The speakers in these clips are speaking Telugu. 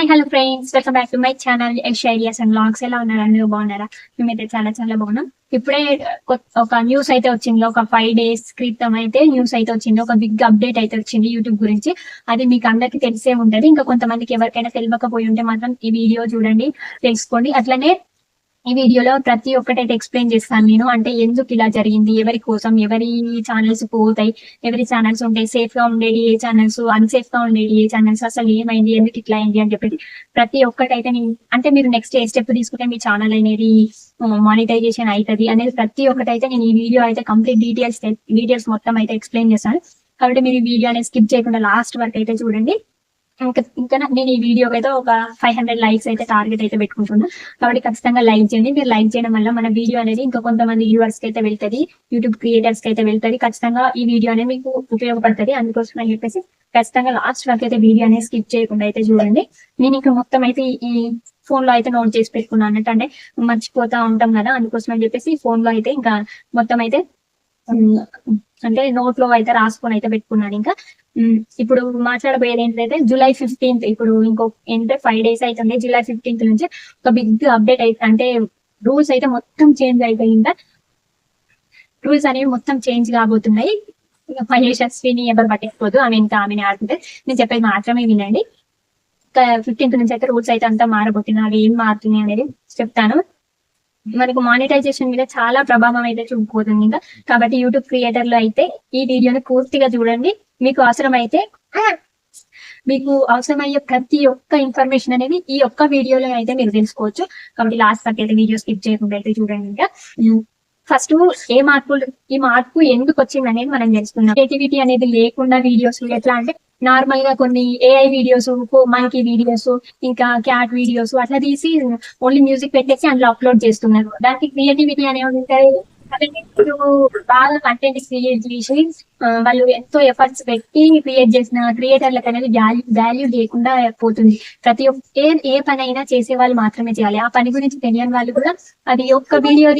Hi hello friends welcome back to my channel Yash ideas and logs ఎలా ఉన్నారా? అందరూ బాగున్నారా? మేమైతే చాలా చాలా బాగున్నాం. ఇప్పుడే ఒక న్యూస్ అయితే వచ్చింది. ఒక ఫైవ్ డేస్ క్రితం అయితే న్యూస్ అయితే వచ్చింది. ఒక బిగ్ అప్డేట్ అయితే వచ్చింది యూట్యూబ్ గురించి. అది మీకు అందరికి తెలిసే ఉంటది. ఇంకా కొంతమందికి ఎవరికైనా తెలియకపోయి ఉంటే మాత్రం ఈ వీడియో చూడండి తెలుసుకోండి. అట్లనే ఈ వీడియోలో ప్రతి ఒక్కటైతే ఎక్స్ప్లెయిన్ చేస్తాను నేను. అంటే ఎందుకు ఇలా జరిగింది? ఎవరి కోసం? ఎవరి ఛానల్స్ పోతాయి? ఎవరి ఛానల్స్ ఉంటాయి సేఫ్గా ఉండేది? ఏ ఛానల్స్ అన్సేఫ్గా ఉండేది? ఏ ఛానల్స్ అసలు ఏమైంది? ఎందుకు ఇట్లా అయింది? అని చెప్పేసి ప్రతి ఒక్కటైతే నేను అంటే మీరు నెక్స్ట్ ఏ స్టెప్ తీసుకుంటే మీ ఛానల్ అనేది మానిటైజేషన్ అవుతుంది అనేది ప్రతి ఒక్కటైతే నేను ఈ వీడియో అయితే కంప్లీట్ డీటెయిల్స్ డీటెయిల్స్ మొత్తం అయితే ఎక్స్ప్లెయిన్ చేస్తాను. కాబట్టి మీరు ఈ వీడియో అనేది స్కిప్ చేయకుండా లాస్ట్ వరకు అయితే చూడండి. ఇంకా నేను ఈ వీడియోకి అయితే ఒక ఫైవ్ హండ్రెడ్ లైక్స్ అయితే టార్గెట్ అయితే పెట్టుకుంటున్నా. కాబట్టి ఖచ్చితంగా లైక్ చేయండి. మీరు లైక్ చేయడం వల్ల మన వీడియో అనేది ఇంకా కొంతమంది వ్యూవర్స్కి అయితే వెళ్తుంది యూట్యూబ్ క్రియేటర్స్కి అయితే వెళ్తుంది. ఖచ్చితంగా ఈ వీడియో అనేది మీకు ఉపయోగపడుతుంది. అందుకోసం అని చెప్పేసి ఖచ్చితంగా లాస్ట్ వరకు అయితే వీడియో అనేది స్కిప్ చేయకుండా అయితే చూడండి. నేను ఇంకా మొత్తం అయితే ఈ ఫోన్లో అయితే నోట్ చేసి పెట్టుకున్నాను అన్నట్టు. అంటే మర్చిపోతా ఉంటాం కదా అందుకోసం అని చెప్పేసి ఫోన్లో అయితే ఇంకా మొత్తం అయితే అంటే నోట్లో అయితే రాసుకొని అయితే పెట్టుకున్నాను ఇంకా. ఇప్పుడు మాట్లాడబోయేది ఏంటంటే జూలై ఫిఫ్టీన్త్ ఇప్పుడు ఇంకో ఏంటంటే ఫైవ్ డేస్ అవుతుంది జూలై ఫిఫ్టీన్త్ నుంచి ఒక బిగ్ అప్డేట్ అయితే అంటే రూల్స్ అయితే మొత్తం చేంజ్ అయిపోయిందా? రూల్స్ అనేవి మొత్తం చేంజ్ కాబోతున్నాయి. ఇక మహేష్ ఎవరు పట్టించుకోదు. ఆమె ఇంకా ఆమెని ఆడుతుంటే నేను చెప్పేది మాత్రమే వినండి. ఫిఫ్టీన్త్ నుంచి అయితే రూల్స్ అయితే అంతా మారబోతున్నాయి. అవి ఏం మారుతున్నాయి అనేది చెప్తాను. మనకు మానిటైజేషన్ మీద చాలా ప్రభావం అయితే చూపిపోతుంది ఇంకా. కాబట్టి యూట్యూబ్ క్రియేటర్లు అయితే ఈ వీడియోని పూర్తిగా చూడండి. మీకు అవసరమైతే మీకు అవసరమయ్యే ప్రతి ఒక్క ఇన్ఫర్మేషన్ అనేది ఈ ఒక్క వీడియోలో అయితే మీరు తెలుసుకోవచ్చు. కాబట్టి లాస్ట్ వరకు అయితే వీడియో స్కిప్ చేయకుండా అయితే చూడండి ఫస్ట్ ఏ మార్పులు ఈ మార్పు ఎందుకు వచ్చింది అనేది మనం తెలుసుకున్నాం క్రియేటివిటీ అనేది లేకుండా వీడియోస్ ఎట్లా అంటే నార్మల్గా కొన్ని ఏఐ వీడియోస్ మంకీ వీడియోస్ ఇంకా క్యాట్ వీడియోస్ అట్లా తీసి ఓన్లీ మ్యూజిక్ పెట్టేసి అందులో అప్లోడ్ చేస్తున్నారు. దానికి క్రియేటివిటీ అనేది ఉంటాయి ఇప్పుడు బాగా కంటెంట్ క్రియేట్ చేసి వాళ్ళు ఎంతో ఎఫర్ట్స్ పెట్టి క్రియేట్ చేసిన క్రియేటర్లకు అనేది వాల్యూ వాల్యూ లేకుండా పోతుంది. ప్రతి ఒక్క ఏ ఏ పని అయినా చేసే వాళ్ళు మాత్రమే చేయాలి. ఆ పని గురించి తెలియని వాళ్ళు కూడా అది ఒక్క వీడియో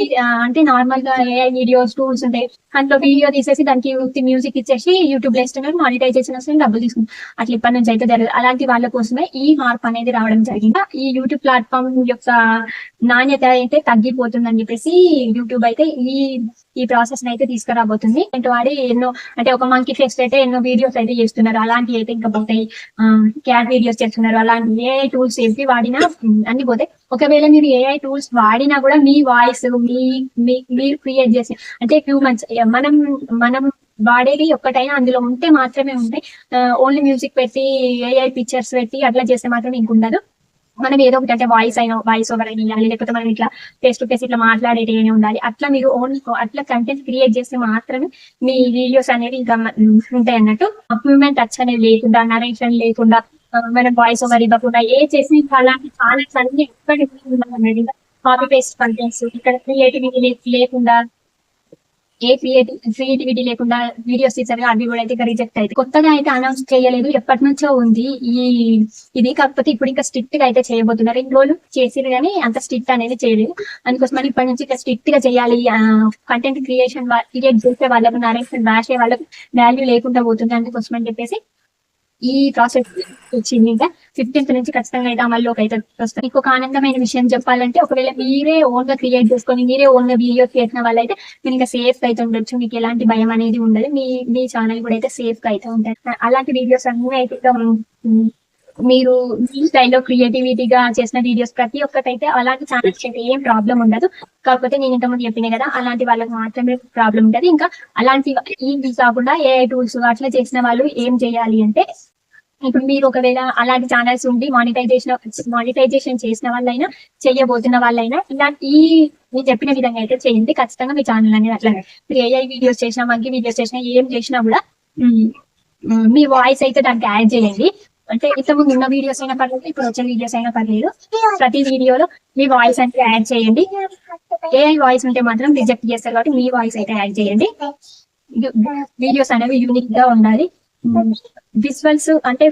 అంటే నార్మల్గా ఏఐ వీడియోస్ టూల్స్ ఉంటాయి అందులో వీడియో తీసేసి దానికి మ్యూజిక్ ఇచ్చేసి యూట్యూబ్లో ఇస్తున్నారు మానిటైజేషన్ వస్తుంది డబ్బులు తీసుకుంటారు అట్లా ఇప్పటి నుంచి అయితే జరగదు. అలాంటి వాళ్ళ కోసమే ఈ మార్పు అనేది రావడం జరిగింది. ఈ యూట్యూబ్ ప్లాట్ఫామ్ యొక్క నాణ్యత అయితే తగ్గిపోతుందని చెప్పేసి యూట్యూబ్ అయితే ఈ ఈ ప్రాసెస్ అయితే తీసుకురాబోతుంది. అంటే వాడి ఎన్నో అంటే ఒక మంకీ ఫెస్ట్ అయితే ఎన్నో వీడియోస్ అయితే చేస్తున్నారు. అలాంటివి అయితే ఇంకా పోతాయి. క్యాట్ వీడియోస్ చేస్తున్నారు. అలాంటి ఏఐ టూల్స్ ఏంటి వాడినా అన్ని పోతాయి. ఒకవేళ మీరు ఏఐ టూల్స్ వాడినా కూడా మీ వాయిస్ మీ మీ- మీరు క్రియేట్ చేసి అంటే హ్యూమన్స్ మనం మనం వాడేది ఒక్కటైనా అందులో ఉంటే మాత్రమే ఉంటాయి. ఓన్లీ మ్యూజిక్ పెట్టి ఏఐ పిక్చర్స్ పెట్టి అట్లా చేస్తే మాత్రం ఇంక ఉండదు. మనం ఏదో ఒకటి అంటే వాయిస్ అయినా వాయిస్ ఓవర్ అయినా ఇవ్వాలి లేకపోతే మనం ఇట్లా ఫేస్ టు ఫేస్ ఇట్లా మాట్లాడేది ఉండాలి. అట్లా మీరు ఓన్ అట్లా కంటెంట్ క్రియేట్ చేస్తే మాత్రమే మీ వీడియోస్ అనేవి ఇంకా ఉంటాయి అన్నట్టు. మూమెంట్ టచ్ అనేది లేకుండా నరేషన్ లేకుండా మనం వాయిస్ ఓవర్ ఇవ్వకుండా ఏ చేసి ఇంకా అలాంటి ఛానల్స్ అన్ని ఎక్కడ కాపీ పేస్ట్ కంటెంట్స్ ఇక్కడ క్రియేటివిటీ లేకుండా ఏ క్రియేటివ్ క్రియేటివిటీ లేకుండా వీడియోస్ తీసారు అవి కూడా అయితే రిజెక్ట్ అయితే కొత్తగా అయితే అనౌన్స్ చేయలేదు. ఎప్పటి నుంచో ఉంది ఈ ఇది. కాకపోతే ఇప్పుడు ఇంకా స్ట్రిక్ట్గా అయితే చేయబోతున్నారు. ఇన్ని రోజులు చేసిరు కానీ అంత స్ట్రిక్ట్ అనేది చేయలేదు. అందుకోసం మరి ఇప్పటి నుంచి ఇంకా స్ట్రిక్ట్గా చేయాలి. కంటెంట్ క్రియేషన్ క్రియేట్ చేసే వాళ్ళకు నరేషన్ రాసే వాళ్ళకు వాల్యూ లేకుండా పోతుంది. అందుకోసం అని చెప్పేసి ఈ ప్రాసెస్ వచ్చింది ఇంకా ఫిఫ్టీన్త్ నుంచి ఖచ్చితంగా అయితే అమల్లోకి అయితే వస్తుంది. ఇంకొక ఆనందమైన విషయం చెప్పాలంటే ఒకవేళ మీరే ఓన్గా క్రియేట్ చేసుకొని మీరే ఓన్గా వీడియో చేసిన వాళ్ళు అయితే మీరు ఇంకా సేఫ్ అయితే ఉండొచ్చు. మీకు ఎలాంటి భయం అనేది ఉండదు. మీ మీ ఛానల్ కూడా అయితే సేఫ్గా అయితే ఉంటాయి అలాంటి వీడియోస్ అన్ని అయితే మీరు మీ స్టైల్లో క్రియేటివిటీగా చేసిన వీడియోస్ ప్రతి ఒక్కటైతే అలాంటి ఛానల్స్ అయితే ఏం ప్రాబ్లం ఉండదు. కాకపోతే నేను ఇంతకుముందు చెప్పిన కదా అలాంటి వాళ్ళకి మాత్రమే ప్రాబ్లం ఉంటుంది ఇంకా అలాంటి ఈ కాకుండా ఏఐ టూల్స్ అట్లా చేసిన వాళ్ళు ఏం చేయాలి అంటే ఇప్పుడు మీరు ఒకవేళ అలాంటి ఛానల్స్ ఉండి మానిటైజేషన్ మానిటైజేషన్ చేసిన వాళ్ళైనా చేయబోతున్న వాళ్ళైనా ఇలాంటి ఈ నేను చెప్పిన విధంగా అయితే చేయండి. ఖచ్చితంగా మీ ఛానల్ అనేది అట్లా మీరు ఏఐ వీడియోస్ చేసినా మంకి వీడియోస్ చేసినా ఏం చేసినా కూడా మీ వాయిస్ అయితే దానికి యాడ్ చేయండి. అంటే ఇంతకుముందు ఉన్న వీడియోస్ అయినా పర్లేదు ఇప్పుడు వచ్చే వీడియోస్ అయినా పర్లేదు ప్రతి వీడియోలో మీ వాయిస్ అంటే యాడ్ చేయండి. ఏఐ వాయిస్ ఉంటే మాత్రం రిజెక్ట్ చేస్తారు కాబట్టి మీ వాయిస్ అయితే యాడ్ చేయండి. వీడియోస్ అనేవి యూనిక్గా ఉండాలి. విజువల్స్ అంటే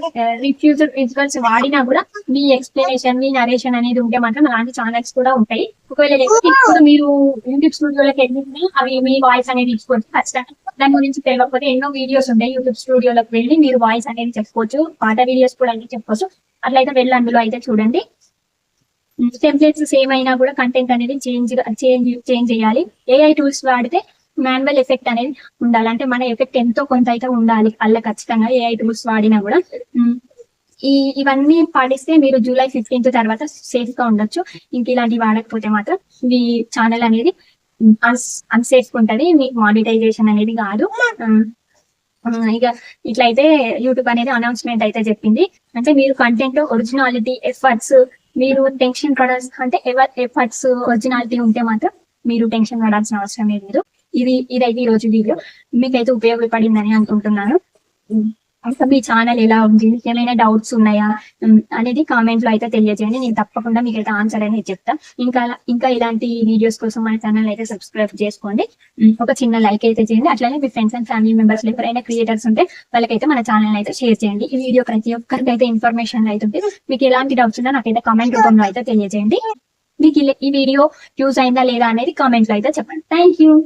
రిఫ్యూజర్ విజువల్స్ వాడినా కూడా మీ ఎక్స్ప్లెనేషన్ మీ నరేషన్ అనేది ఉంటే మాత్రం అలాంటి ఛానల్స్ కూడా ఉంటాయి. ఒకవేళ ఇప్పుడు మీరు యూట్యూబ్ స్టూడియోలోకి వెళ్ళి అవి మీ వాయిస్ అనేది ఇచ్చుకోవచ్చు. ఖచ్చితంగా దాని గురించి తెలియకపోతే ఎన్నో వీడియోస్ ఉంటాయి యూట్యూబ్ స్టూడియోలోకి వెళ్ళి మీరు వాయిస్ అనేది చెప్పుకోవచ్చు పాట వీడియోస్ కూడా అన్ని చెప్పుకోవచ్చు అట్లయితే వెళ్ళి అందులో అయితే చూడండి. టెంప్లెట్స్ సేమ్ అయినా కూడా కంటెంట్ అనేది చేంజ్ చేంజ్ చేంజ్ చేయాలి. ఏఐ టూల్స్ వాడితే మాన్యువల్ ఎఫెక్ట్ అనేది ఉండాలి. అంటే మన ఎఫెక్ట్ ఎంతో కొంత అయితే ఉండాలి అలా ఖచ్చితంగా ఏఐ టూల్స్ వాడినా కూడా. ఈ ఇవన్నీ పాటిస్తే మీరు జూలై ఫిఫ్టీన్త్ తర్వాత సేఫ్గా ఉండొచ్చు. ఇంక ఇలాంటివి వాడకపోతే మాత్రం మీ ఛానల్ అనేది అన్సేఫ్ ఉంటది. మీకు మానిటైజేషన్ అనేది కాదు. ఇక ఇట్లయితే యూట్యూబ్ అనేది అనౌన్స్మెంట్ అయితే చెప్పింది. అంటే మీరు కంటెంట్ ఒరిజినాలిటీ ఎఫర్ట్స్ మీరు టెన్షన్ పడాల్సిన అంటే ఎఫర్ట్స్ ఒరిజినాలిటీ ఉంటే మాత్రం మీరు టెన్షన్ పడాల్సిన అవసరం లేదు. ఇది ఇదైతే ఈ రోజు వీడియో. మీకైతే ఉపయోగపడిందని అనుకుంటున్నాను. అసలు ఇంకా మీ ఛానల్ ఎలా ఉంది? ఏమైనా డౌట్స్ ఉన్నాయా? అనేది కామెంట్లో అయితే తెలియజేయండి. నేను తప్పకుండా మీకు అయితే ఆన్సర్ అనేది చెప్తా. ఇంకా అలా- ఇంకా ఇలాంటి వీడియోస్ కోసం మన ఛానల్ అయితే సబ్స్క్రైబ్ చేసుకోండి. ఒక చిన్న లైక్ అయితే చేయండి. అట్లానే మీ ఫ్రెండ్స్ అండ్ ఫ్యామిలీ మెంబర్స్ ఎవరైనా క్రియేటర్స్ ఉంటే వాళ్ళకైతే మన ఛానల్ అయితే షేర్ చేయండి. ఈ వీడియో ప్రతి ఒక్కరికి అయితే ఇన్ఫర్మేషన్ అయితే ఉంటుంది మీకు ఎలాంటి డౌట్స్ ఉన్నా నాకైతే కామెంట్ రూపంలో అయితే తెలియజేయండి. మీకు ఈ- ఈ వీడియో యూజ్ అయిందా లేదా అనేది కామెంట్లో అయితే చెప్పండి. థ్యాంక్